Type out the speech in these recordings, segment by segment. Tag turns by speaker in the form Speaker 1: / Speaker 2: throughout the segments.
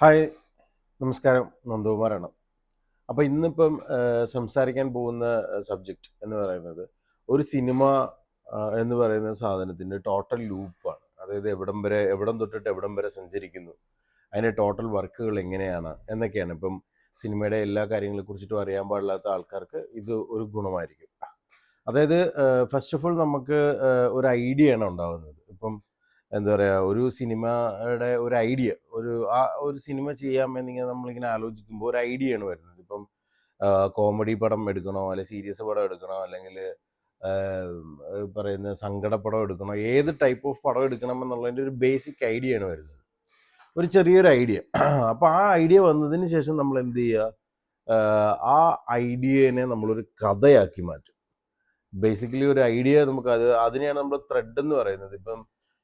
Speaker 1: Hi നമസ്കാരം. നന്ദകുമാറാണ്. അപ്പോൾ ഇന്നിപ്പം സംസാരിക്കാൻ പോകുന്ന സബ്ജക്റ്റ് എന്ന് പറയുന്നത് ഒരു സിനിമ എന്ന് പറയുന്ന സാധനത്തിന്റെ ടോട്ടൽ ലൂപ്പാണ് അതായത് എവിടം വരെ എവിടം തൊട്ടിട്ട് എവിടം വരെ സഞ്ചരിക്കുന്നു അതിന്റെ ടോട്ടൽ വർക്കുകൾ എങ്ങനെയാണ് എന്നൊക്കെയാണ്. ഇപ്പം സിനിമയുടെ എല്ലാ കാര്യങ്ങളെ കുറിച്ചിട്ടും അറിയാൻ പാടില്ലാത്ത ആൾക്കാർക്ക് ഇത് ഒരു ഗുണമായിരിക്കും. അതായത് ഫസ്റ്റ് ഓഫ് ഓൾ നമുക്ക് ഒരു ഐഡിയ ആണ് ഉണ്ടാകുന്നത് ഇപ്പം എന്താ പറയുക ഒരു സിനിമയുടെ ഒരു ഐഡിയ ഒരു ആ ഒരു സിനിമ ചെയ്യാൻ എന്നിങ്ങനെ നമ്മളിങ്ങനെ ആലോചിക്കുമ്പോൾ ഒരു ഐഡിയ ആണ് വരുന്നത്. ഇപ്പം കോമഡി പടം എടുക്കണോ അല്ലെങ്കിൽ സീരിയസ് പടം എടുക്കണോ അല്ലെങ്കിൽ പറയുന്ന സങ്കടപ്പടം പടം എടുക്കണോ ഏത് ടൈപ്പ് ഓഫ് പടം എടുക്കണം എന്നുള്ളതിന്റെ ഒരു ബേസിക് ഐഡിയ ആണ് വരുന്നത്. ഒരു ചെറിയൊരു ഐഡിയ. അപ്പോൾ ആ ഐഡിയ വന്നതിന് ശേഷം നമ്മൾ എന്ത് ചെയ്യുക? ആ ഐഡിയനെ നമ്മളൊരു കഥയാക്കി മാറ്റും. ബേസിക്കലി ഒരു ഐഡിയ നമുക്ക് അത് അതിനെയാണ് നമ്മൾ ത്രെഡ് എന്ന് പറയുന്നത്. ഇപ്പം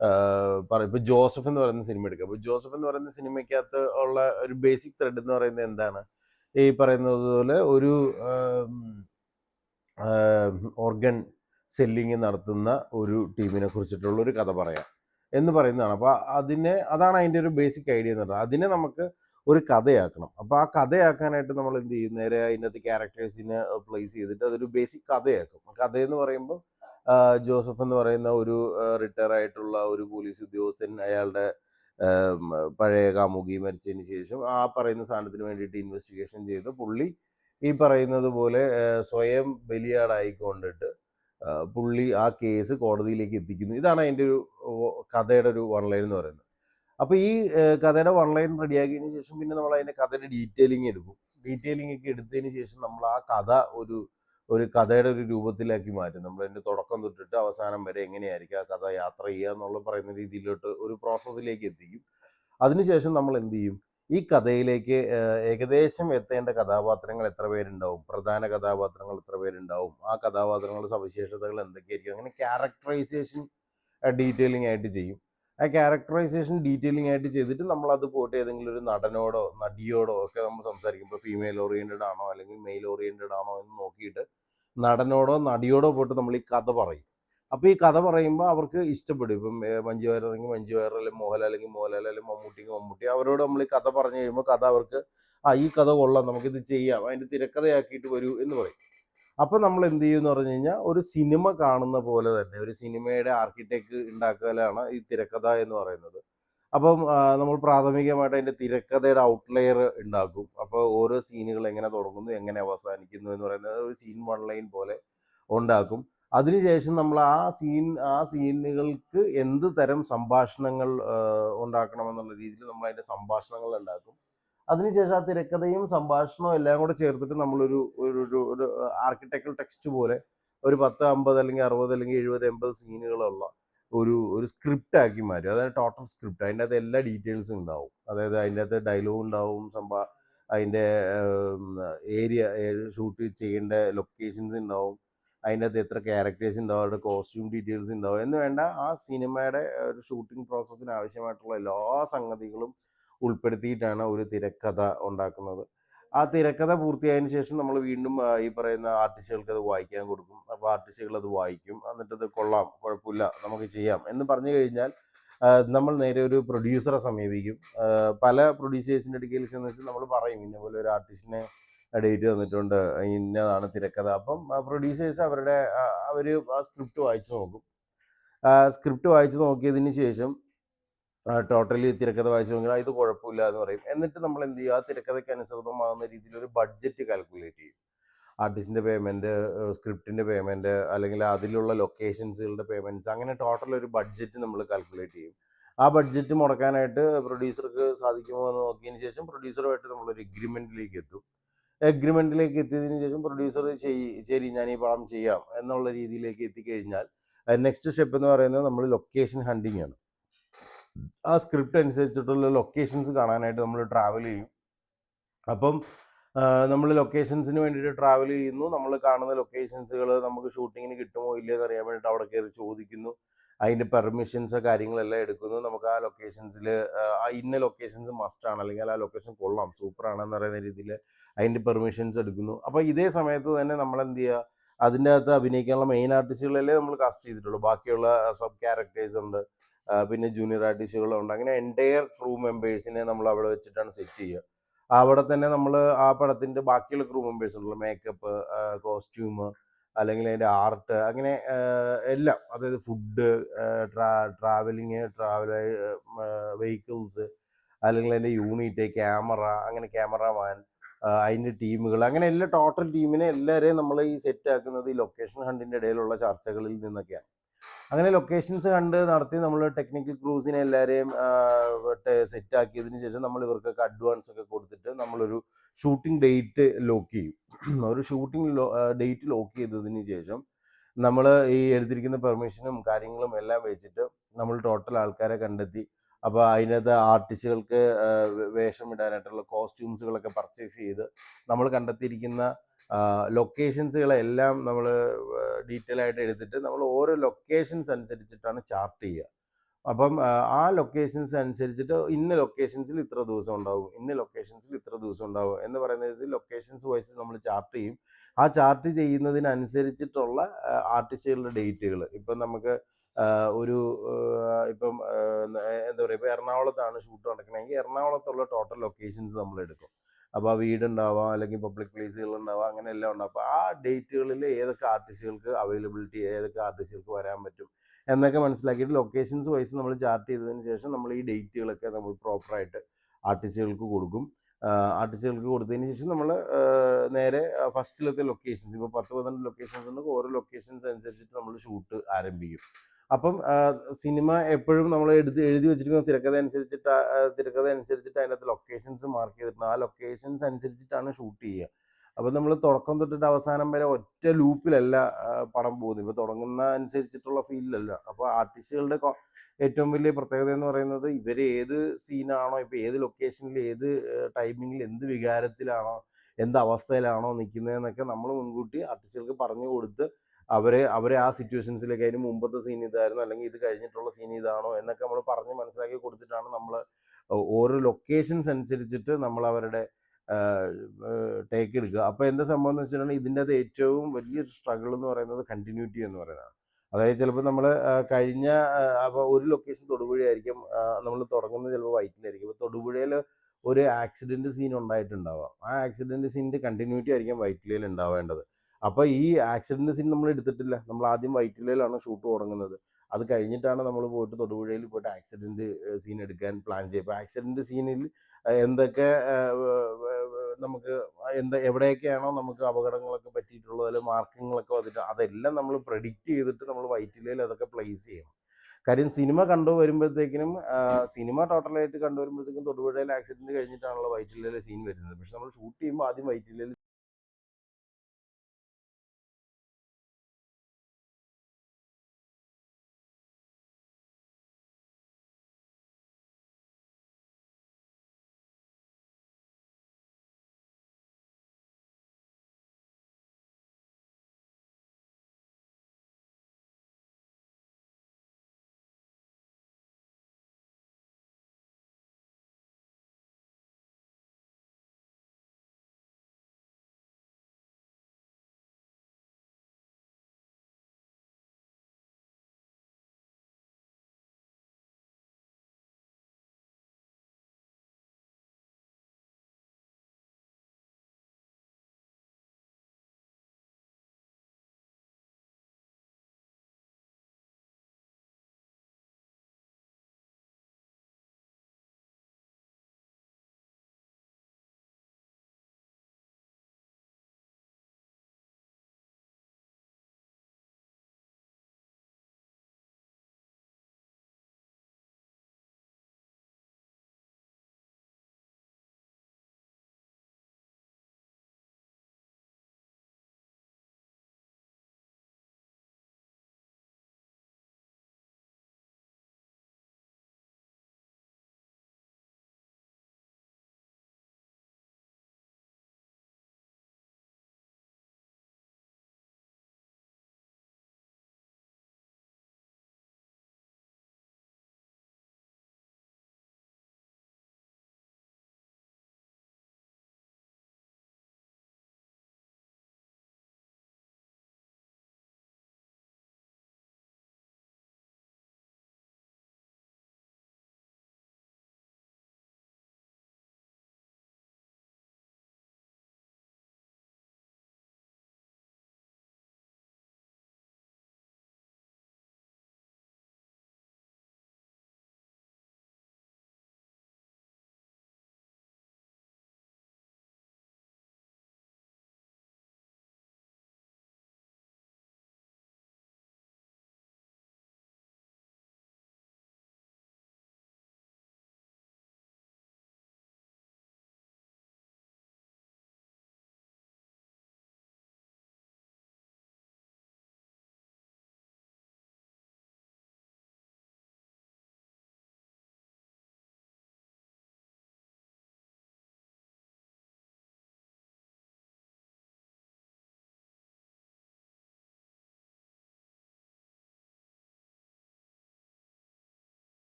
Speaker 1: ആഹ് പറ ഇപ്പൊ ജോസഫ് എന്ന് പറയുന്ന സിനിമ എടുക്കുക അപ്പൊ ജോസഫ് എന്ന് പറയുന്ന സിനിമയ്ക്കകത്ത് ഉള്ള ഒരു ബേസിക് ത്രെഡ് എന്ന് പറയുന്നത് എന്താണ്? ഈ പറയുന്നത് പോലെ ഒരു ഓർഗൻ സെല്ലിങ് നടത്തുന്ന ഒരു ടീമിനെ കുറിച്ചിട്ടുള്ള ഒരു കഥ പറയാം എന്ന് പറയുന്നതാണ്. അപ്പോൾ അതിനെ അതാണ് അതിന്റെ ഒരു ബേസിക് ഐഡിയ എന്ന് പറയുന്നത്. അതിനെ നമുക്ക് ഒരു കഥയാക്കണം. അപ്പോൾ ആ കഥയാക്കാനായിട്ട് നമ്മൾ എന്ത് ചെയ്യും? നേരെ അതിനകത്ത് ക്യാരക്ടേഴ്സിനെ പ്ലേസ് ചെയ്തിട്ട് അതൊരു ബേസിക് കഥയാക്കും. കഥയെന്ന് പറയുമ്പോൾ ജോസഫ് എന്ന് പറയുന്ന ഒരു റിട്ടയർ ആയിട്ടുള്ള ഒരു പോലീസ് ഉദ്യോഗസ്ഥൻ അയാളുടെ പഴയ കാമുകി മരിച്ചതിന് ശേഷം ആ പറയുന്ന സാധനത്തിന് വേണ്ടിയിട്ട് ഇൻവെസ്റ്റിഗേഷൻ ചെയ്ത് പുള്ളി ഈ പറയുന്നത് പോലെ സ്വയം ബലിയാടായിക്കൊണ്ടിട്ട് പുള്ളി ആ കേസ് കോടതിയിലേക്ക് എത്തിക്കുന്നു. ഇതാണ് അതിന്റെ ഒരു കഥയുടെ ഒരു വൺ ലൈൻ എന്ന് പറയുന്നത്. അപ്പോൾ ഈ കഥയുടെ വൺ ലൈൻ റെഡിയാക്കിയതിന് ശേഷം പിന്നെ നമ്മൾ അതിന്റെ കഥയുടെ ഡീറ്റെയിലിംഗ് എടുക്കും. ഡീറ്റെയിലിംഗ് ഒക്കെ എടുത്തതിന് ശേഷം നമ്മൾ ആ കഥ ഒരു ഒരു കഥയുടെ ഒരു രൂപത്തിലാക്കി മാറ്റും. നമ്മൾ അതിന്റെ തുടക്കം തൊട്ടിട്ട് അവസാനം വരെ എങ്ങനെയായിരിക്കും ആ കഥ യാത്ര ചെയ്യുക എന്നുള്ള പറയുന്ന രീതിയിലോട്ട് ഒരു പ്രോസസ്സിലേക്ക് എത്തിക്കും. അതിനുശേഷം നമ്മൾ എന്ത് ചെയ്യും? ഈ കഥയിലേക്ക് ഏകദേശം എത്തേണ്ട കഥാപാത്രങ്ങൾ എത്ര പേരുണ്ടാവും? പ്രധാന കഥാപാത്രങ്ങൾ എത്ര പേരുണ്ടാവും? ആ കഥാപാത്രങ്ങളുടെ സവിശേഷതകൾ എന്തൊക്കെയായിരിക്കും? അങ്ങനെ ക്യാരക്ടറൈസേഷൻ ഡീറ്റെയിലിംഗ് ആയിട്ട് ചെയ്യും. ആ ക്യാരക്ടറൈസേഷൻ ഡീറ്റെയിലിംഗ് ആയിട്ട് ചെയ്തിട്ട് നമ്മൾ അത് പോയിട്ട് ഏതെങ്കിലും ഒരു നടനോടോ നടിയോടോ ഒക്കെ നമ്മൾ സംസാരിക്കും ഇപ്പോൾ ഫീമെയിൽ ഓറിയന്റഡ് ആണോ അല്ലെങ്കിൽ മെയിൽ ഓറിയന്റഡ് ആണോ എന്ന് നോക്കിയിട്ട് നടനോടോ നടിയോടോ പോയിട്ട് നമ്മൾ ഈ കഥ പറയും. അപ്പോൾ ഈ കഥ പറയുമ്പോൾ അവർക്ക് ഇഷ്ടപ്പെടും. ഇപ്പം മഞ്ജു വയർ അല്ലെങ്കിൽ മോഹൻലാൽ അല്ലെങ്കിൽ മോഹൻലാൽ അല്ലെങ്കിൽ മമ്മൂട്ടിക്ക് മമ്മൂട്ടി അവരോട് നമ്മൾ ഈ കഥ പറഞ്ഞു കഴിയുമ്പോൾ കഥ അവർക്ക് ആ ഈ കഥ കൊള്ളാം നമുക്കിത് ചെയ്യാം അതിന്റെ തിരക്കഥയാക്കിയിട്ട് വരൂ എന്ന് പറയും. അപ്പം നമ്മൾ എന്ത് ചെയ്യും എന്ന് പറഞ്ഞു കഴിഞ്ഞാൽ ഒരു സിനിമ കാണുന്ന പോലെ തന്നെ ഒരു സിനിമയുടെ ആർക്കിടെക്ട് ഉണ്ടാക്കലാണ് ഈ തിരക്കഥ എന്ന് പറയുന്നത്. അപ്പം നമ്മൾ പ്രാഥമികമായിട്ട് അതിന്റെ തിരക്കഥയുടെ ഔട്ട്ലെയർ ഉണ്ടാക്കും. അപ്പോൾ ഓരോ സീനുകൾ എങ്ങനെ തുടങ്ങുന്നു എങ്ങനെ അവസാനിക്കുന്നു എന്ന് പറയുന്നത് ഒരു സീൻ വൺ ലൈൻ പോലെ ഉണ്ടാക്കും. അതിനുശേഷം നമ്മൾ ആ സീൻ ആ സീനുകൾക്ക് എന്ത് തരം സംഭാഷണങ്ങൾ ഉണ്ടാക്കണം ഉണ്ടാക്കണമെന്നുള്ള രീതിയിൽ നമ്മൾ അതിന്റെ സംഭാഷണങ്ങൾ ഉണ്ടാക്കും. അതിനുശേഷം ആ തിരക്കഥയും സംഭാഷണവും എല്ലാം കൂടെ ചേർത്തിട്ട് നമ്മളൊരു ഒരു ഒരു ആർക്കിടെക്ചർ ടെക്സ്റ്റ് പോലെ ഒരു പത്ത് അമ്പത് അല്ലെങ്കിൽ അറുപത് അല്ലെങ്കിൽ എഴുപത് എൺപത് സീനുകളുള്ള ഒരു ഒരു സ്ക്രിപ്റ്റ് ആക്കി മാറ്റും. അതായത് ടോട്ടൽ സ്ക്രിപ്റ്റ് അതിന്റെ അകത്ത് എല്ലാ ഡീറ്റെയിൽസും ഉണ്ടാവും. അതായത് അതിന്റെ അകത്ത് ഡയലോഗ് ഉണ്ടാവും സംഭാ അതിന്റെ ഏരിയ ഷൂട്ട് ചെയ്യേണ്ട ലൊക്കേഷൻസ് ഉണ്ടാവും. അതിന്റെ അകത്ത് എത്ര ക്യാരക്ടേഴ്സ് ഉണ്ടാവും അവരുടെ കോസ്റ്റ്യൂം ഡീറ്റെയിൽസ് ഉണ്ടാവും. എന്ന് വേണ്ട ആ സിനിമയുടെ ഒരു ഷൂട്ടിംഗ് പ്രോസസ്സിന് ആവശ്യമായിട്ടുള്ള എല്ലാ സംഗതികളും ഉൾപ്പെടുത്തിയിട്ടാണ് ഒരു തിരക്കഥ ഉണ്ടാക്കുന്നത്. ആ തിരക്കഥ പൂർത്തിയായതിനു ശേഷം നമ്മൾ വീണ്ടും ഈ പറയുന്ന ആർട്ടിസ്റ്റുകൾക്ക് അത് വായിക്കാൻ കൊടുക്കും. അപ്പോൾ ആർട്ടിസ്റ്റുകൾ അത് വായിക്കും. എന്നിട്ടത് കൊള്ളാം കുഴപ്പമില്ല നമുക്ക് ചെയ്യാം എന്ന് പറഞ്ഞു കഴിഞ്ഞാൽ നമ്മൾ നേരെ ഒരു പ്രൊഡ്യൂസറെ സമീപിക്കും. പല പ്രൊഡ്യൂസേഴ്സിന്റെ അടുക്കൽ ചെന്ന് വെച്ചാൽ നമ്മൾ പറയും ഇന്നപോലെ ഒരു ആർട്ടിസ്റ്റിനെ ഡേറ്റ് തന്നിട്ടുണ്ട് ഇന്നതാണ് തിരക്കഥ. അപ്പം പ്രൊഡ്യൂസേഴ്സ് അവരുടെ അവർ ആ സ്ക്രിപ്റ്റ് വായിച്ചു നോക്കും. സ്ക്രിപ്റ്റ് വായിച്ചു നോക്കിയതിന് ശേഷം ടോട്ടലി തിരക്കഥ വായിച്ചു നോക്കിയാൽ ഇത് കുഴപ്പമില്ല എന്ന് പറയും. എന്നിട്ട് നമ്മൾ എന്ത് ചെയ്യും? ആ തിരക്കഥയ്ക്ക് അനുസൃതമാകുന്ന രീതിയിൽ ഒരു ബഡ്ജറ്റ് കാൽക്കുലേറ്റ് ചെയ്യും. ആർട്ടിസ്റ്റിന്റെ പേയ്മെന്റ് സ്ക്രിപ്റ്റിന്റെ പേയ്മെന്റ് അല്ലെങ്കിൽ അതിലുള്ള ലൊക്കേഷൻസുകളുടെ പേയ്മെന്റ്സ് അങ്ങനെ ടോട്ടൽ ഒരു ബഡ്ജറ്റ് നമ്മൾ കാൽക്കുലേറ്റ് ചെയ്യും. ആ ബഡ്ജറ്റ് മുടക്കാനായിട്ട് പ്രൊഡ്യൂസർക്ക് സാധിക്കുമോ എന്ന് നോക്കിയതിന് ശേഷം പ്രൊഡ്യൂസറുമായിട്ട് നമ്മളൊരു എഗ്രിമെന്റിലേക്ക് എത്തും. എഗ്രിമെന്റിലേക്ക് എത്തിയതിന് ശേഷം പ്രൊഡ്യൂസർ ചെയ് ശരി ഞാൻ ഈ പടം ചെയ്യാം എന്നുള്ള രീതിയിലേക്ക് എത്തിക്കഴിഞ്ഞാൽ നെക്സ്റ്റ് സ്റ്റെപ്പ് എന്ന് പറയുന്നത് നമ്മൾ ലൊക്കേഷൻ ഹണ്ടിങ് ആണ്. ആ സ്ക്രിപ്റ്റ് അനുസരിച്ചിട്ടുള്ള ലൊക്കേഷൻസ് കാണാനായിട്ട് നമ്മൾ ട്രാവൽ ചെയ്യും. അപ്പം നമ്മൾ ലൊക്കേഷൻസിന് വേണ്ടിയിട്ട് ട്രാവൽ ചെയ്യുന്നു. നമ്മൾ കാണുന്ന ലൊക്കേഷൻസുകൾ നമുക്ക് ഷൂട്ടിങ്ങിന് കിട്ടുമോ ഇല്ലയെന്ന് അറിയാൻ വേണ്ടിയിട്ട് അവിടെ കയറി ചോദിക്കുന്നു. അതിന്റെ പെർമിഷൻസ് കാര്യങ്ങളെല്ലാം എടുക്കുന്നു. നമുക്ക് ആ ലൊക്കേഷൻസിൽ ഇന്ന ലൊക്കേഷൻസ് മസ്റ്റ് ആണ്. അല്ലെങ്കിൽ ആ ലൊക്കേഷൻ കൊള്ളാം സൂപ്പർ ആണെന്ന് പറയുന്ന രീതിയിൽ അതിന്റെ പെർമിഷൻസ് എടുക്കുന്നു. അപ്പോൾ ഇതേ സമയത്ത് തന്നെ നമ്മൾ എന്ത് ചെയ്യുക അതിന്റെ അകത്ത് അഭിനയിക്കാനുള്ള മെയിൻ ആർട്ടിസ്റ്റുകളല്ലേ നമ്മൾ കാസ്റ്റ് ചെയ്തിട്ടുള്ളൂ. ബാക്കിയുള്ള സബ് ക്യാരക്ടേഴ്സ് ഉണ്ട്. പിന്നെ ജൂനിയർ ആർട്ടിസ്റ്റുകളുണ്ട് അങ്ങനെ എന്റയർ ക്രൂ മെമ്പേഴ്സിനെ നമ്മൾ അവിടെ വെച്ചിട്ടാണ് സെറ്റ് ചെയ്യുക. അവിടെ തന്നെ നമ്മൾ ആ പടത്തിന്റെ ബാക്കിയുള്ള ക്രൂ മെമ്പേഴ്സ് ഉണ്ടല്ലോ. മേക്കപ്പ് കോസ്റ്റ്യൂം അല്ലെങ്കിൽ അതിന്റെ ആർട്ട് അങ്ങനെ എല്ലാം. അതായത് ഫുഡ് ട്രാ ട്രാവലിങ് ട്രാവൽ വെഹിക്കിൾസ് അല്ലെങ്കിൽ അതിന്റെ യൂണിറ്റ് ക്യാമറ അങ്ങനെ ക്യാമറമാൻ അതിന്റെ ടീമുകൾ അങ്ങനെ എല്ലാ ടോട്ടൽ ടീമിനെ എല്ലാവരെയും നമ്മൾ ഈ സെറ്റ് ആക്കുന്നത് ഈ ലൊക്കേഷൻ ഹണ്ടിന്റെ ഇടയിലുള്ള ചർച്ചകളിൽ നിന്നൊക്കെയാണ്. അങ്ങനെ ലൊക്കേഷൻസ് കണ്ട് നടത്തി നമ്മൾ ടെക്നിക്കൽ ക്രൂസിനെ എല്ലാവരെയും സെറ്റ് ആക്കിയതിന് ശേഷം നമ്മൾ ഇവർക്കൊക്കെ അഡ്വാൻസ് ഒക്കെ കൊടുത്തിട്ട് നമ്മളൊരു ഷൂട്ടിംഗ് ഡേറ്റ് ലോക്ക് ചെയ്യും. ഒരു ഷൂട്ടിംഗ് ഡേറ്റ് ലോക്ക് ചെയ്തതിന് ശേഷം നമ്മൾ ഈ എടുത്തിരിക്കുന്ന പെർമിഷനും കാര്യങ്ങളും എല്ലാം വെച്ചിട്ട് നമ്മൾ ടോട്ടൽ ആൾക്കാരെ കണ്ടെത്തി. അപ്പോൾ അതിനകത്ത് ആർട്ടിസ്റ്റുകൾക്ക് വേഷം ഇടാനായിട്ടുള്ള കോസ്റ്റ്യൂംസുകളൊക്കെ പർച്ചേസ് ചെയ്ത് നമ്മൾ കണ്ടെത്തിയിരിക്കുന്ന ലൊക്കേഷൻസുകളെല്ലാം നമ്മൾ ഡീറ്റെയിൽ ആയിട്ട് എടുത്തിട്ട് നമ്മൾ ഓരോ ലൊക്കേഷൻസ് അനുസരിച്ചിട്ടാണ് ചാർട്ട് ചെയ്യുക. അപ്പം ആ, ലൊക്കേഷൻസ് അനുസരിച്ചിട്ട് ഇന്ന ലൊക്കേഷൻസിൽ ഇത്ര ദിവസം ഉണ്ടാവും ഇന്ന ലൊക്കേഷൻസിൽ ഇത്ര ദിവസം ഉണ്ടാവും എന്ന് പറയുന്നത് ലൊക്കേഷൻസ് വൈസ് നമ്മൾ ചാർട്ട് ചെയ്യും. ആ ചാർട്ട് ചെയ്യുന്നതിനനുസരിച്ചിട്ടുള്ള ആർട്ടിസ്റ്റുകളുടെ ഡേറ്റുകൾ ഇപ്പം നമുക്ക് ഒരു ഇപ്പം എന്താ പറയുക ഇപ്പോൾ എറണാകുളത്താണ് ഷൂട്ട് നടക്കണമെങ്കിൽ എറണാകുളത്തുള്ള ടോട്ടൽ ലൊക്കേഷൻസ് നമ്മൾ എടുക്കും. അപ്പോൾ വീടുണ്ടാവാം അല്ലെങ്കിൽ പബ്ലിക് പ്ലേസുകൾ ഉണ്ടാവാം അങ്ങനെ എല്ലാം ഉണ്ടാവും അപ്പോൾ ആ ഡേറ്റുകളിൽ ഏതൊക്കെ ആർട്ടിസ്റ്റുകൾക്ക് അവൈലബിലിറ്റി ഏതൊക്കെ ആർട്ടിസ്റ്റുകൾക്ക് വരാൻ പറ്റും എന്നൊക്കെ മനസ്സിലാക്കിയിട്ട് ലൊക്കേഷൻസ് വൈസ് നമ്മൾ ചാർട്ട് ചെയ്തതിന് ശേഷം നമ്മൾ ഈ ഡേറ്റുകളൊക്കെ നമ്മൾ പ്രോപ്പറായിട്ട് ആർട്ടിസ്റ്റുകൾക്ക് കൊടുക്കും. ആർട്ടിസ്റ്റുകൾക്ക് കൊടുത്തതിന് ശേഷം നമ്മൾ നേരെ ഫസ്റ്റിലത്തെ ലൊക്കേഷൻസ് ഇപ്പോൾ പത്ത് പന്ത്രണ്ട് ലൊക്കേഷൻസ് ഉണ്ടെങ്കിൽ ഓരോ ലൊക്കേഷൻസ് അനുസരിച്ചിട്ട് നമ്മൾ ഷൂട്ട് ആരംഭിക്കും. അപ്പം സിനിമ എപ്പോഴും നമ്മൾ എഴുതി എഴുതി വെച്ചിരിക്കുന്ന തിരക്കഥ അനുസരിച്ചിട്ട് തിരക്കഥ അനുസരിച്ചിട്ട് അതിനകത്ത് ലൊക്കേഷൻസ് മാർക്ക് ചെയ്തിട്ടുണ്ട്. ആ ലൊക്കേഷൻസ് അനുസരിച്ചിട്ടാണ് ഷൂട്ട് ചെയ്യുക. അപ്പം നമ്മൾ തുടക്കം തൊട്ടിട്ട് അവസാനം വരെ ഒറ്റ ലൂപ്പിലല്ല പടം പോകുന്നത്. ഇപ്പോൾ തുടങ്ങുന്ന അനുസരിച്ചിട്ടുള്ള ഫീലിലല്ല അപ്പോൾ ആർട്ടിസ്റ്റുകളുടെ ഏറ്റവും വലിയ പ്രത്യേകത എന്ന് പറയുന്നത് ഇവർ ഏത് സീനാണോ ഇപ്പോൾ ഏത് ലൊക്കേഷനിൽ ഏത് ടൈമിങ്ങിൽ എന്ത് വികാരത്തിലാണോ എന്ത് അവസ്ഥയിലാണോ നിൽക്കുന്നതെന്നൊക്കെ നമ്മൾ മുൻകൂട്ടി ആർട്ടിസ്റ്റുകൾക്ക് പറഞ്ഞു കൊടുത്ത് അവരെ അവരെ ആ സിറ്റുവേഷൻസിലേക്ക് അതിന് മുമ്പത്തെ സീൻ ഇതായിരുന്നു അല്ലെങ്കിൽ ഇത് കഴിഞ്ഞിട്ടുള്ള സീൻ ഇതാണോ എന്നൊക്കെ നമ്മൾ പറഞ്ഞ് മനസ്സിലാക്കി കൊടുത്തിട്ടാണ് നമ്മൾ ഓരോ ലൊക്കേഷൻസ് അനുസരിച്ചിട്ട് നമ്മൾ അവരുടെ ടേക്ക് എടുക്കുക. അപ്പോൾ എന്താ സംഭവം എന്ന് വെച്ചിട്ടുണ്ടെങ്കിൽ ഇതിന്റെ അത് ഏറ്റവും വലിയൊരു സ്ട്രഗിൾ എന്ന് പറയുന്നത് കണ്ടിന്യൂറ്റി എന്ന് പറയുന്നതാണ്. അതായത് ചിലപ്പോൾ നമ്മൾ കഴിഞ്ഞ അപ്പോൾ ഒരു ലൊക്കേഷൻ തൊടുപുഴയായിരിക്കും നമ്മൾ തുടങ്ങുന്നത് ചിലപ്പോൾ വൈറ്റിലായിരിക്കും. അപ്പോൾ തൊടുപുഴയിൽ ഒരു ആക്സിഡന്റ് സീൻ ഉണ്ടായിട്ടുണ്ടാവാം. ആ ആക്സിഡന്റ് സീനിന്റെ കണ്ടിന്യൂറ്റി ആയിരിക്കും വൈറ്റിലയിൽ ഉണ്ടാവേണ്ടത്. അപ്പോൾ ഈ ആക്സിഡന്റ് സീൻ നമ്മൾ എടുത്തിട്ടില്ല. നമ്മൾ ആദ്യം വൈറ്റിലയിലാണ് ഷൂട്ട് തുടങ്ങുന്നത്. അത് കഴിഞ്ഞിട്ടാണ് നമ്മൾ പോയിട്ട് തൊടുപുഴയിൽ പോയിട്ട് ആക്സിഡന്റ് സീൻ എടുക്കാൻ പ്ലാൻ ചെയ്യുക ആക്സിഡന്റ് സീനിൽ എന്തൊക്കെ നമുക്ക് എന്താ എവിടെയൊക്കെയാണോ നമുക്ക് അപകടങ്ങളൊക്കെ പറ്റിയിട്ടുള്ളത് അല്ലെങ്കിൽ മാർക്കിങ്ങളൊക്കെ വന്നിട്ട് അതെല്ലാം നമ്മൾ പ്രഡിക്റ്റ് ചെയ്തിട്ട് നമ്മൾ വൈറ്റിലയിൽ അതൊക്കെ പ്ലേസ് ചെയ്യണം. കാര്യം സിനിമ കണ്ടു വരുമ്പോഴത്തേക്കിനും സിനിമ ടോട്ടലായിട്ട് കണ്ടു കണ്ടുവരുമ്പോഴത്തേക്കും തൊടുപുഴയിൽ ആക്സിഡന്റ് കഴിഞ്ഞിട്ടാണല്ലോ വൈറ്റിലയിലെ സീൻ വരുന്നത്. പക്ഷെ നമ്മൾ ഷൂട്ട് ചെയ്യുമ്പോൾ ആദ്യം വൈറ്റിലയിൽ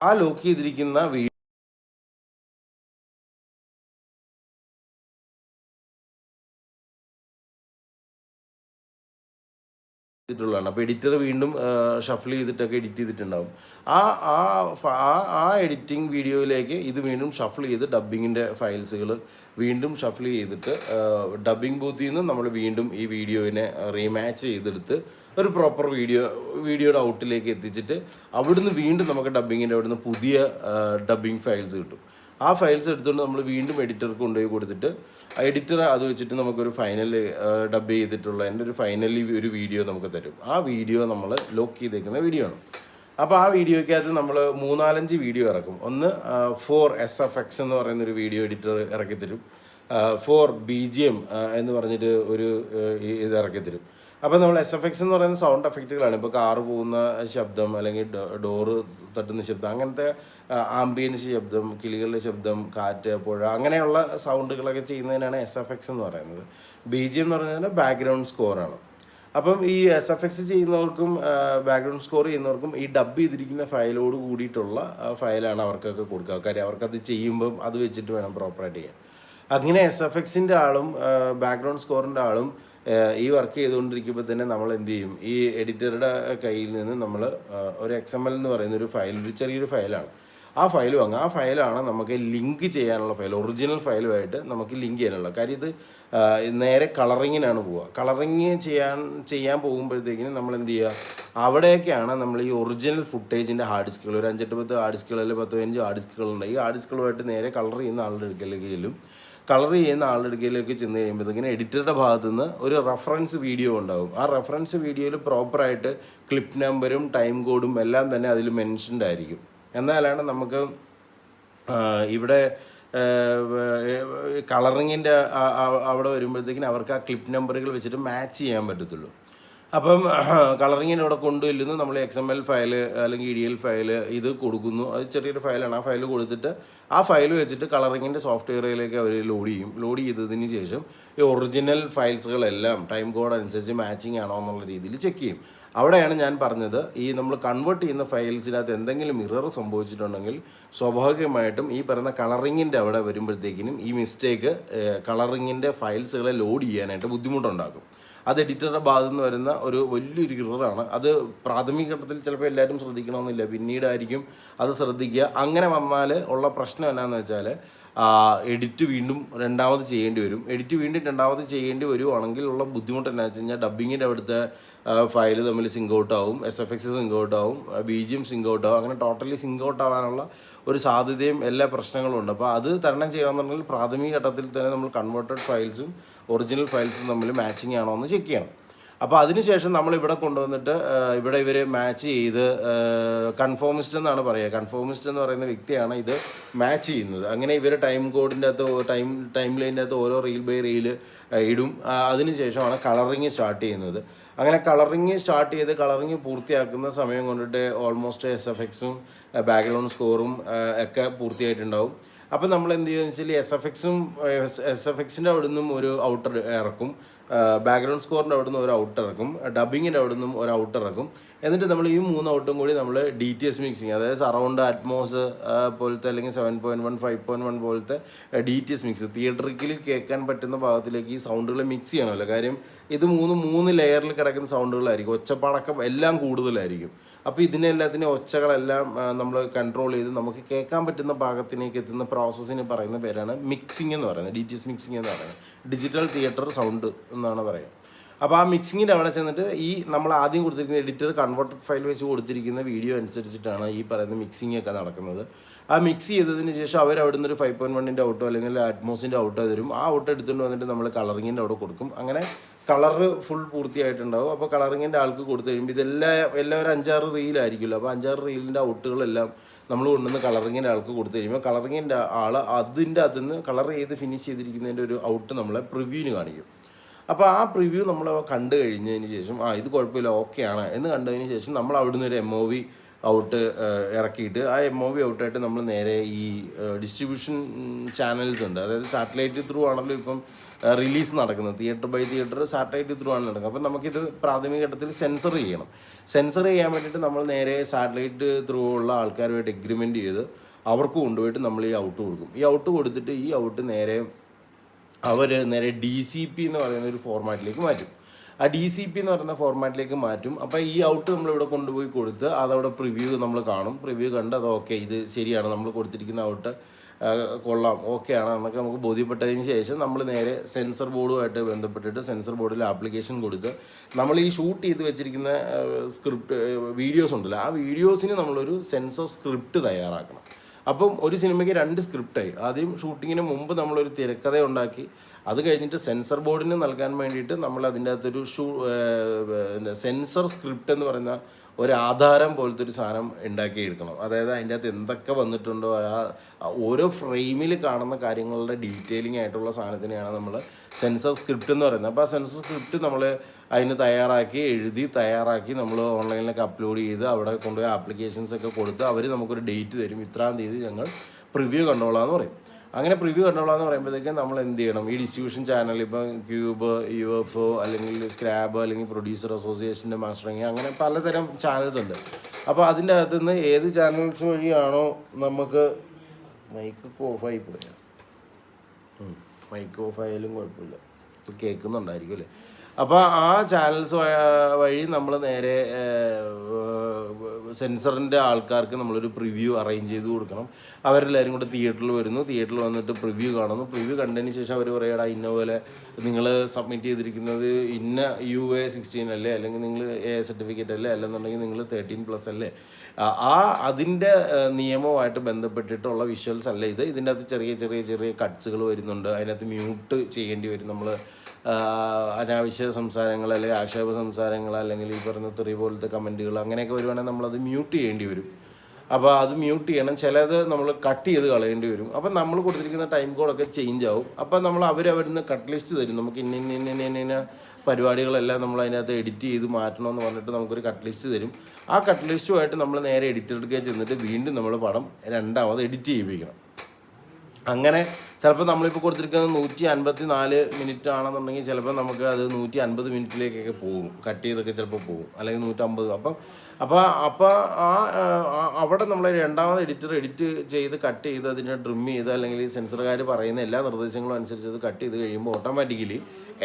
Speaker 1: ആ ലോക്ക് ചെയ്തിരിക്കുന്ന വീഡിയോ ചെയ്തിട്ടുള്ളതാണ് അപ്പോൾ എഡിറ്റർ വീണ്ടും ഷഫിൾ ചെയ്തിട്ടൊക്കെ എഡിറ്റ് ചെയ്തിട്ടുണ്ടാവും. ആ ആ ആ ആ എഡിറ്റിംഗ് വീഡിയോയിലേക്ക് ഇത് വീണ്ടും ഷഫിൾ ചെയ്ത് ഡബ്ബിങ്ങിന്റെ ഫയൽസുകൾ വീണ്ടും ഷഫിൾ ചെയ്തിട്ട് ഡബ്ബിംഗ് ബൂത്തിൽ നിന്ന് നമ്മൾ വീണ്ടും ഈ വീഡിയോയിനെ റീമാച്ച് ചെയ്തെടുത്ത് ഒരു പ്രോപ്പർ വീഡിയോ വീഡിയോയുടെ ഔട്ടിലേക്ക് എത്തിച്ചിട്ട് അവിടുന്ന് വീണ്ടും നമുക്ക് ഡബ്ബിങ്ങിന്റെ അവിടുന്ന് പുതിയ ഡബ്ബിംഗ് ഫയൽസ് കിട്ടും. ആ ഫയൽസ് എടുത്തുകൊണ്ട് നമ്മൾ വീണ്ടും എഡിറ്റർക്ക് കൊണ്ടുപോയി കൊടുത്തിട്ട് എഡിറ്റർ അത് വെച്ചിട്ട് നമുക്കൊരു ഫൈനൽ ഡബ് ചെയ്തിട്ടുള്ള എന്റെ ഒരു ഫൈനലി ഒരു വീഡിയോ നമുക്ക് തരും. ആ വീഡിയോ നമ്മൾ ലോക്ക് ചെയ്തേക്കുന്ന വീഡിയോ ആണ്. അപ്പോൾ ആ വീഡിയോയ്ക്കകത്ത് നമ്മൾ മൂന്നാലഞ്ച് വീഡിയോ ഇറക്കും. ഒന്ന് ഫോർ എസ് എഫ് എക്സ് എന്ന് പറയുന്നൊരു വീഡിയോ എഡിറ്റർ ഇറക്കി തരും ഫോർ ബി ജി എം എന്ന് പറഞ്ഞിട്ട് ഒരു ഇത് ഇറക്കി തരും അപ്പോൾ നമ്മൾ എസ് എഫ് എക്സ് എന്ന് പറയുന്ന സൗണ്ട് എഫക്റ്റുകളാണ് ഇപ്പോൾ കാറ് പോകുന്ന ശബ്ദം അല്ലെങ്കിൽ ഡോറ് തട്ടുന്ന ശബ്ദം അങ്ങനത്തെ ആംബിയൻസ് ശബ്ദം കിളികളുടെ ശബ്ദം കാറ്റ് പുഴ അങ്ങനെയുള്ള സൗണ്ടുകളൊക്കെ ചെയ്യുന്നതിനാണ് എസ് എഫ് എക്സ് എന്ന് പറയുന്നത്. ബി ജി എന്ന് പറയുന്നത് ബാക്ക്ഗ്രൗണ്ട് സ്കോറാണ് അപ്പം ഈ എസ് എഫ് എക്സ് ചെയ്യുന്നവർക്കും ബാക്ക്ഗ്രൗണ്ട് സ്കോർ ചെയ്യുന്നവർക്കും ഈ ഡബ് ചെയ്തിരിക്കുന്ന ഫയലോട് കൂടിയിട്ടുള്ള ഫയലാണ് അവർക്കൊക്കെ കൊടുക്കുക. കാര്യം അവർക്കത് ചെയ്യുമ്പം അത് വെച്ചിട്ട് വേണം പ്രോപ്പറായിട്ട് ചെയ്യാൻ. അങ്ങനെ എസ് എഫ് എക്സിന്റെ ആളും ബാക്ക്ഗ്രൗണ്ട് സ്കോറിന്റെ ആളും ഈ വർക്ക് ചെയ്തുകൊണ്ടിരിക്കുമ്പോൾ തന്നെ നമ്മൾ എന്ത് ചെയ്യും? ഈ എഡിറ്ററുടെ കയ്യിൽ നിന്ന് നമ്മൾ ഒരു എക്സ് എം എൽ എന്ന് പറയുന്ന ഒരു ഫയൽ ഒരു ചെറിയൊരു ഫയലാണ്. ആ ഫയൽ വാങ്ങുക. ആ ഫയലാണ് നമുക്ക് ലിങ്ക് ചെയ്യാനുള്ള ഫയൽ ഒറിജിനൽ ഫയലുമായിട്ട് നമുക്ക് ലിങ്ക് ചെയ്യാനുള്ള കാര്യം ഇത് നേരെ കളറിങ്ങിനാണ് പോവുക. കളറിങ് ചെയ്യാൻ ചെയ്യാൻ പോകുമ്പോഴത്തേക്കിനും നമ്മൾ എന്ത് ചെയ്യുക? അവിടെയൊക്കെയാണ് നമ്മൾ ഈ ഒറിജിനൽ ഫുട്ടേജിന്റെ ഹാർഡ് ഡിസ്കുകൾ. ഒരു അഞ്ചെട്ട് പത്ത് ഹാർഡ് ഡിസ്കുകൾ അല്ലെങ്കിൽ പത്ത് പതിനഞ്ച് ഹാർഡ് ഡിസ്കുകളുണ്ട്. ഈ ഹാർഡ് ഡിസ്കുകളുമായിട്ട് നേരെ കളർ ചെയ്യുന്ന ആളുടെ അടുക്കലേക്ക് കളർ ചെയ്യുന്ന ആളുടെ അടുക്കലേക്ക് ചെന്ന് കഴിയുമ്പോഴത്തേക്കിന് എഡിറ്ററുടെ ഭാഗത്തു നിന്ന് ഒരു റെഫറൻസ് വീഡിയോ ഉണ്ടാകും ആ റെഫറൻസ് വീഡിയോയിൽ പ്രോപ്പറായിട്ട് ക്ലിപ്പ് നമ്പറും ടൈം കോഡും എല്ലാം തന്നെ അതിൽ മെൻഷൻഡ് ആയിരിക്കും. എന്നാലാണ് നമുക്ക് ഇവിടെ കളറിങ്ങിന്റെ അവിടെ വരുമ്പോഴത്തേക്കിന് അവർക്ക് ആ ക്ലിപ്പ് നമ്പറുകൾ വെച്ചിട്ട് മാച്ച് ചെയ്യാൻ പറ്റത്തുള്ളൂ. അപ്പം കളറിങ്ങിന്റെ അവിടെ നമ്മൾ എക്സ് എം എൽ ഫയൽ അല്ലെങ്കിൽ ഇ ഡി എൽ ഫയൽ ഇത് കൊടുക്കുന്നു. അത് ചെറിയൊരു ഫയലാണ്. ആ ഫയൽ കൊടുത്തിട്ട് ആ ഫയൽ വെച്ചിട്ട് കളറിങ്ങിന്റെ സോഫ്റ്റ്വെയറിലേക്ക് അവർ ലോഡ് ചെയ്യും. ലോഡ് ചെയ്തതിന് ശേഷം ഈ ഒറിജിനൽ ഫയൽസുകളെല്ലാം ടൈം കോഡ് അനുസരിച്ച് മാച്ചിങ് ആണോ എന്നുള്ള രീതിയിൽ ചെക്ക് ചെയ്യും. അവിടെയാണ് ഞാൻ പറഞ്ഞത് ഈ നമ്മൾ കൺവേർട്ട് ചെയ്യുന്ന ഫയൽസിനകത്ത് എന്തെങ്കിലും മിറർ സംഭവിച്ചിട്ടുണ്ടെങ്കിൽ സ്വാഭാവികമായിട്ടും ഈ പറയുന്ന കളറിങ്ങിന്റെ അവിടെ വരുമ്പോഴത്തേക്കിനും ഈ മിസ്റ്റേക്ക് കളറിങ്ങിന്റെ ഫയൽസുകളെ ലോഡ് ചെയ്യാനായിട്ട് ബുദ്ധിമുട്ടുണ്ടാക്കും. അത് എഡിറ്ററുടെ ഭാഗത്തു നിന്ന് വരുന്ന ഒരു വലിയൊരു ഇററാണ് അത് പ്രാഥമിക ഘട്ടത്തിൽ ചിലപ്പോൾ എല്ലാവരും ശ്രദ്ധിക്കണമെന്നില്ല. പിന്നീടായിരിക്കും അത് ശ്രദ്ധിക്കുക. അങ്ങനെ വന്നാൽ ഉള്ള പ്രശ്നം എന്നാന്ന് വെച്ചാൽ എഡിറ്റ് വീണ്ടും രണ്ടാമത് ചെയ്യേണ്ടി വരും. എഡിറ്റ് വീണ്ടും രണ്ടാമത് ചെയ്യേണ്ടി വരുവാണെങ്കിൽ ഉള്ള ബുദ്ധിമുട്ട് എന്നാ വെച്ച് കഴിഞ്ഞാൽ ഡബ്ബിങ്ങിന്റെ അവിടുത്തെ ഫയൽ തമ്മിൽ സിങ്ക് ഔട്ട് ആവും S F X sync out ആവും B G M sync out ആവും അങ്ങനെ ടോട്ടലി സിങ്ക് ഔട്ട് ആവാനുള്ള ഒരു സാധ്യതയും എല്ലാ പ്രശ്നങ്ങളും ഉണ്ട്. അപ്പോൾ അത് തരണം ചെയ്യണമെന്നുണ്ടെങ്കിൽ പ്രാഥമിക ഘട്ടത്തിൽ തന്നെ നമ്മൾ കൺവേർട്ടഡ് ഫയൽസും ഒറിജിനൽ ഫയൽസും തമ്മിൽ മാച്ചിങ് ആണോ എന്ന് ചെക്ക് ചെയ്യണം. അപ്പോൾ അതിനുശേഷം നമ്മൾ ഇവിടെ കൊണ്ടുവന്നിട്ട് ഇവിടെ ഇവർ മാച്ച് ചെയ്ത് കൺഫോമിസ്റ്റ് എന്നാണ് പറയുക. കൺഫോമിസ്റ്റ് എന്ന് പറയുന്ന വ്യക്തിയാണ് ഇത് മാച്ച് ചെയ്യുന്നത്. അങ്ങനെ ഇവർ ടൈം കോഡിന്റെ അകത്ത് ടൈം ടൈം ലൈനിന്റെ അകത്ത് ഓരോ റീൽ ബൈ റീൽ ഇടും. അതിനുശേഷമാണ് കളറിങ് സ്റ്റാർട്ട് ചെയ്യുന്നത്. അങ്ങനെ കളറിങ് സ്റ്റാർട്ട് ചെയ്ത് കളറിങ് പൂർത്തിയാക്കുന്ന സമയം കൊണ്ടിട്ട് ഓൾമോസ്റ്റ് എസ് എഫ് എക്സും ബാക്ക്ഗ്രൗണ്ട് സ്കോറും ഒക്കെ പൂർത്തിയായിട്ടുണ്ടാവും. അപ്പം നമ്മൾ എന്ത് ചെയ്യുക വെച്ചാൽ എസ് എഫ് എക്സും എസ് എഫ് എക്സിന്റെ അവിടെ നിന്നും ഒരു ഔട്ടർ ഇറക്കും. ബാക്ക്ഗ്രൗണ്ട് സ്കോറിന്റെ അവിടെ നിന്ന് ഒരു ഔട്ട് ഇറക്കും. ഡബിങ്ങിന്റെ അവിടെ നിന്നും ഒരു ഔട്ട് ഇറക്കും. എന്നിട്ട് നമ്മൾ ഈ മൂന്ന് ഔട്ടും കൂടി നമ്മൾ ഡി ടി എസ് മിക്സിങ് അതായത് സറൗണ്ട് അറ്റ്മോസ് പോലത്തെ അല്ലെങ്കിൽ seven point one five point one പോലത്തെ D T S mix theatrically കേൾക്കാൻ പറ്റുന്ന ഭാഗത്തിലേക്ക് ഈ സൗണ്ടുകൾ മിക്സ് ചെയ്യണമല്ലോ. കാര്യം ഇത് മൂന്ന് മൂന്ന് ലെയറിൽ കിടക്കുന്ന സൗണ്ടുകളായിരിക്കും ഒച്ചപ്പാടക്കം എല്ലാം കൂടുതലായിരിക്കും. അപ്പോൾ ഇതിനെ ഇതിനെല്ലാത്തിനും ഒച്ചകളെല്ലാം നമ്മൾ കൺട്രോൾ ചെയ്ത് നമുക്ക് കേൾക്കാൻ പറ്റുന്ന ഭാഗത്തിലേക്ക് എത്തുന്ന പ്രോസസ്സിന് പറയുന്ന പേരാണ് മിക്സിംഗ് എന്ന് പറയുന്നത്. ഡി ടി എസ് മിക്സിംഗ് എന്ന് പറയുന്നത്. ഡിജിറ്റൽ തിയേറ്റർ സൗണ്ട് എന്നാണ് പറയുന്നത് അപ്പോൾ ആ മിക്സിങ്ങിന്റെ അവിടെ ചെന്നിട്ട് ഈ നമ്മൾ ആദ്യം കൊടുത്തിരിക്കുന്ന എഡിറ്റർ കൺവേർട്ടഡ് ഫയൽ വെച്ച് കൊടുത്തിരിക്കുന്ന വീഡിയോ അനുസരിച്ചിട്ടാണ് ഈ പറയുന്ന മിക്സിംഗ് ഒക്കെ നടക്കുന്നത്. ആ മിക്സ് ചെയ്തതിന് ശേഷം അവർ അവിടെ ഒരു ഫൈവ് പോയിന്റ് വണ്ണിന്റെ ഔട്ടോ അല്ലെങ്കിൽ അറ്റ്മോസിന്റെ ഔട്ടോ തരും. ആ ഔട്ടോ എടുത്തുകൊണ്ട് വന്നിട്ട് നമ്മൾ കളറിങ്ങിന്റെ അവിടെ കൊടുക്കും. അങ്ങനെ കളർ ഫുൾ പൂർത്തിയായിട്ടുണ്ടാവും. അപ്പോൾ കളറിങ്ങിന്റെ ആൾക്ക് കൊടുത്തു കഴിയുമ്പോൾ ഇതെല്ലാം എല്ലാം ഒരു അഞ്ചാറ് റീലായിരിക്കുമല്ലോ അപ്പോൾ അഞ്ചാറ് റീലിന്റെ ഔട്ടുകളെല്ലാം നമ്മൾ കൊണ്ടുവന്ന് കളറിങ്ങിന്റെ ആൾക്ക് കൊടുത്തു കഴിയുമ്പോൾ കളറിങ്ങിന്റെ ആൾ അതിന്റെ അതിൽ നിന്ന് കളർ ചെയ്ത് ഫിനിഷ് ചെയ്തിരിക്കുന്നതിന്റെ ഒരു ഔട്ട് നമ്മളെ പ്രിവ്യൂവിന് കാണിക്കും. അപ്പോൾ ആ പ്രിവ്യൂ നമ്മൾ കണ്ടു കഴിഞ്ഞതിന് ശേഷം ആ ഇത് കുഴപ്പമില്ല ഓക്കെ ആണ്. എന്ന് കണ്ടതിന് ശേഷം നമ്മൾ അവിടുന്ന് ഒരു എം ഒ വി ഔട്ട് ഇറക്കിയിട്ട് ആ എം ഒ വി ഔട്ടായിട്ട് നമ്മൾ നേരെ ഈ ഡിസ്ട്രിബ്യൂഷൻ ചാനൽസ് ഉണ്ട്. അതായത് സാറ്റലൈറ്റ് ത്രൂ ആണല്ലോ ഇപ്പം റിലീസ് നടക്കുന്നത്. Theatre by theatre satellite through ആണ് നടക്കുന്നത്. അപ്പം നമുക്കിത് പ്രാഥമിക ഘട്ടത്തിൽ സെൻസർ ചെയ്യണം. സെൻസർ ചെയ്യാൻ വേണ്ടിയിട്ട് നമ്മൾ നേരെ സാറ്റലൈറ്റ് ത്രൂ ഉള്ള ആൾക്കാരുമായിട്ട് എഗ്രിമെന്റ് ചെയ്ത് അവർക്ക് കൊണ്ടുപോയിട്ട് നമ്മൾ ഈ ഔട്ട് കൊടുക്കും. ഈ ഔട്ട് കൊടുത്തിട്ട് ഈ ഔട്ട് നേരെ അവർ നേരെ ഡി സി പി എന്ന് പറയുന്ന ഒരു ഫോർമാറ്റിലേക്ക് മാറ്റും. ആ ഡി സി പി എന്ന് പറയുന്ന ഫോർമാറ്റിലേക്ക് മാറ്റും. അപ്പോൾ ഈ ഔട്ട് നമ്മളിവിടെ കൊണ്ടുപോയി കൊടുത്ത് അതവിടെ പ്രിവ്യൂ നമ്മൾ കാണും. പ്രിവ്യൂ കണ്ട് അത് ഓക്കെ ഇത് ശരിയാണ്. നമ്മൾ കൊടുത്തിരിക്കുന്ന ഔട്ട് കൊള്ളാം. ഓക്കെ ആണ് എന്നൊക്കെ നമുക്ക് ബോധ്യപ്പെട്ടതിന് ശേഷം നമ്മൾ നേരെ സെൻസർ ബോർഡുമായിട്ട് ബന്ധപ്പെട്ടിട്ട് സെൻസർ ബോർഡിൽ ആപ്ലിക്കേഷൻ കൊടുത്ത് നമ്മൾ ഈ ഷൂട്ട് ചെയ്ത് വെച്ചിരിക്കുന്ന സ്ക്രിപ്റ്റ് വീഡിയോസ് ഉണ്ടല്ലോ ആ വീഡിയോസിന് നമ്മളൊരു സെൻസർ സ്ക്രിപ്റ്റ് തയ്യാറാക്കണം. അപ്പം ഒരു സിനിമയ്ക്ക് രണ്ട് സ്ക്രിപ്റ്റായി ആദ്യം ഷൂട്ടിങ്ങിന് മുമ്പ് നമ്മളൊരു തിരക്കഥ ഉണ്ടാക്കി അത് കഴിഞ്ഞിട്ട് സെൻസർ ബോർഡിന് നൽകാൻ വേണ്ടിയിട്ട് നമ്മൾ അതിന്റെ അകത്തൊരു ഷൂ സെൻസർ സ്ക്രിപ്റ്റ് എന്ന് പറയുന്ന ഒരു ആധാരം പോലത്തെ ഒരു സാധനം ഉണ്ടാക്കിയെടുക്കണം. അതായത് അതിന്റെ അകത്ത് എന്തൊക്കെ വന്നിട്ടുണ്ടോ ആ ഓരോ ഫ്രെയിമിൽ കാണുന്ന കാര്യങ്ങളുടെ ഡീറ്റെയിലിംഗ് ആയിട്ടുള്ള സാധനത്തിനെയാണ് നമ്മൾ സെൻസർ സ്ക്രിപ്റ്റ് എന്ന് പറയുന്നത്. അപ്പോൾ ആ സെൻസർ സ്ക്രിപ്റ്റ് നമ്മൾ അതിന് തയ്യാറാക്കി എഴുതി തയ്യാറാക്കി നമ്മൾ ഓൺലൈനിലൊക്കെ അപ്ലോഡ് ചെയ്ത് അവിടെ കൊണ്ടുപോയി ആപ്ലിക്കേഷൻസ് ഒക്കെ കൊടുത്ത് അവർ നമുക്കൊരു ഡേറ്റ് തരും. ഇത്രാം തീയതി ഞങ്ങൾ പ്രിവ്യൂ കണ്ടോളാം എന്ന് പറയും. അങ്ങനെ പ്രിവ്യൂ കണ്ടോളാന്ന് പറയുമ്പോഴത്തേക്കും നമ്മൾ എന്ത് ചെയ്യണം? ഈ ഡിസ്ട്രിബ്യൂഷൻ ചാനൽ ഇപ്പം ക്യൂബ് യു എഫ് ഒ അല്ലെങ്കിൽ സ്ക്രാബ് അല്ലെങ്കിൽ പ്രൊഡ്യൂസർ അസോസിയേഷന്റെ മാസ്റ്ററിങ് അങ്ങനെ പലതരം ചാനൽസ് ഉണ്ട്. അപ്പോൾ അതിന്റെ അകത്തു നിന്ന് ഏത് ചാനൽസ് വഴിയാണോ നമുക്ക് മൈക്ക് ഓഫായി പോയാൽ മൈക്ക് ഓഫ് കുഴപ്പമില്ല. ഇത് കേൾക്കുന്നുണ്ടായിരിക്കും അല്ലേ? അപ്പോൾ ആ ചാനൽസ് വഴി നമ്മൾ നേരെ സെൻസറിന്റെ ആൾക്കാർക്ക് നമ്മളൊരു പ്രിവ്യൂ അറേഞ്ച് ചെയ്ത് കൊടുക്കണം. അവരെല്ലാവരും കൂടെ തിയേറ്ററിൽ വരുന്നു. തിയേറ്ററിൽ വന്നിട്ട് പ്രിവ്യൂ കാണുന്നു. പ്രിവ്യൂ കണ്ടതിന് ശേഷം അവർ പറയടാ ഇന്ന പോലെ നിങ്ങൾ സബ്മിറ്റ് ചെയ്തിരിക്കുന്നത് ഇന്ന യു എ സിക്സ്റ്റീൻ അല്ലേ? അല്ലെങ്കിൽ നിങ്ങൾ എ സർട്ടിഫിക്കറ്റ് അല്ലേ? അല്ലെന്നുണ്ടെങ്കിൽ നിങ്ങൾ തേർട്ടീൻ പ്ലസ് അല്ലേ? ആ- അതിന്റെ നിയമവുമായിട്ട് ബന്ധപ്പെട്ടിട്ടുള്ള വിഷ്വൽസ് അല്ല ഇത്. ഇതിന്റെ അകത്ത് ചെറിയ ചെറിയ ചെറിയ കട്ട്സുകൾ വരുന്നുണ്ട്. അതിനകത്ത് മ്യൂട്ട് ചെയ്യേണ്ടി വരും നമ്മൾ അനാവശ്യ സംസാരങ്ങൾ അല്ലെങ്കിൽ ആക്ഷേപ സംസാരങ്ങൾ അല്ലെങ്കിൽ ഈ പറഞ്ഞ തെറി പോലത്തെ കമന്റുകൾ അങ്ങനെയൊക്കെ വരുവാണെങ്കിൽ നമ്മളത് മ്യൂട്ട് ചെയ്യേണ്ടി വരും. അപ്പോൾ അത് മ്യൂട്ട് ചെയ്യണം. ചിലത് നമ്മൾ കട്ട് ചെയ്ത് കളയേണ്ടി വരും. അപ്പം നമ്മൾ കൊടുത്തിരിക്കുന്ന ടൈം കോഡൊക്കെ ചേഞ്ച് ആവും. അപ്പം നമ്മൾ അവർ അവിടുന്ന് കട്ട് ലിസ്റ്റ് തരും. നമുക്ക് ഇന്ന ഇന്ന ഇന്ന ഇന്ന ഇന്ന പരിപാടികളെല്ലാം നമ്മൾ അതിനകത്ത് എഡിറ്റ് ചെയ്ത് മാറ്റണമെന്ന് പറഞ്ഞിട്ട് നമുക്കൊരു കട്ട് ലിസ്റ്റ് തരും. ആ കട്ട് ലിസ്റ്റുമായിട്ട് നമ്മൾ നേരെ എഡിറ്റർക്ക് ചെന്നിട്ട് വീണ്ടും നമ്മൾ പടം രണ്ടാമത് എഡിറ്റ് ചെയ്യിപ്പിക്കണം. അങ്ങനെ ചിലപ്പോൾ നമ്മളിപ്പോൾ കൊടുത്തിരിക്കുന്നത് നൂറ്റി അൻപത്തി നാല് മിനിറ്റ് ആണെന്നുണ്ടെങ്കിൽ ചിലപ്പോൾ നമുക്ക് അത് നൂറ്റി അൻപത് മിനിറ്റിലേക്കൊക്കെ പോകും. കട്ട് ചെയ്തൊക്കെ ചിലപ്പോൾ പോകും. അല്ലെങ്കിൽ നൂറ്റമ്പത് അപ്പം അപ്പോൾ അപ്പോൾ ആ അവിടെ നമ്മൾ രണ്ടാമത് എഡിറ്റർ എഡിറ്റ് ചെയ്ത് കട്ട് ചെയ്ത് അതിനെ ട്രിം ചെയ്ത് അല്ലെങ്കിൽ സെൻസറുകാർ പറയുന്ന എല്ലാ നിർദ്ദേശങ്ങളും അനുസരിച്ച് അത് കട്ട് ചെയ്ത് കഴിയുമ്പോൾ ഓട്ടോമാറ്റിക്കലി